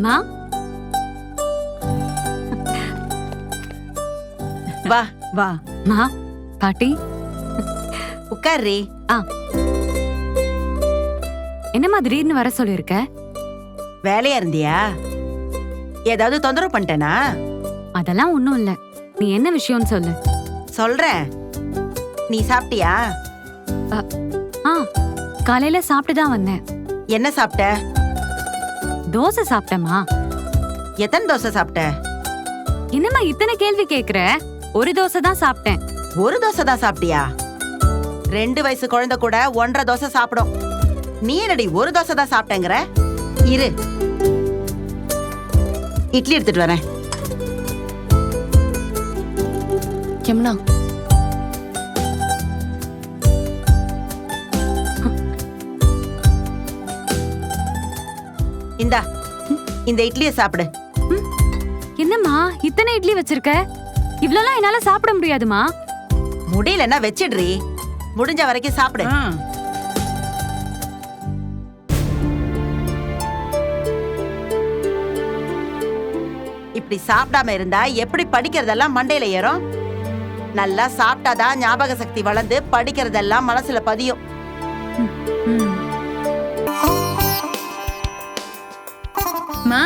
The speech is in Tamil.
மா. வா வா. மா பாட்டி. உட்கார்றி என்னம்மா திடீர்னு வர சொல்லியிருக்க? வேலையா இருந்தியா? ஏதாவது தொந்தரவு பண்ணிட்டேனா? அதெல்லாம் ஒண்ணும் இல்ல. நீ என்ன விஷயம்னு சொல்லு. சொல்றேன். நீ சாப்பிட்டியா? ஆ. காலையில சாப்பிட்டு தான் வந்தேன். என்ன சாப்பிட்ட? தோசை சாப்பிட்டேம்மா. எத்தனை தோசை சாப்பிட்ட? என்னம்மா இத்தனை கேள்வி கேக்குற? ஒரு தோசை தான் சாப்பிட்டேன். ஒரு தோசை தான் சாப்பிட்டியா? ரெண்டு வயசு குழந்தை கூட ஒன்றரை தோசை சாப்பிடும். நீ என்னடி ஒரு தோசை தான் சாப்பிட்டேங்கிற? இரு. இட்லி எடுத்துட்டு வரேன். யமுனா இந்தா இந்த இட்லியை சாப்பிடு. என்னம்மா இத்தனை இட்லி வச்சிருக்க? இவ்ளோலாம் என்னால சாப்பிட முடியாதுமா? முடியலன்னா வச்சிடுறி. முடிஞ்ச வரைக்கும் சாப்பிடு. ஆ. இப்படி சாப்பிடாம இருந்தா எப்படி படிக்கிறதெல்லாம் மண்டையில ஏறும்? நல்லா சாப்பிட்டாதான் ஞாபக சக்தி வளர்ந்து படிக்கிறதெல்லாம் மனசுல பதியும். ம். மா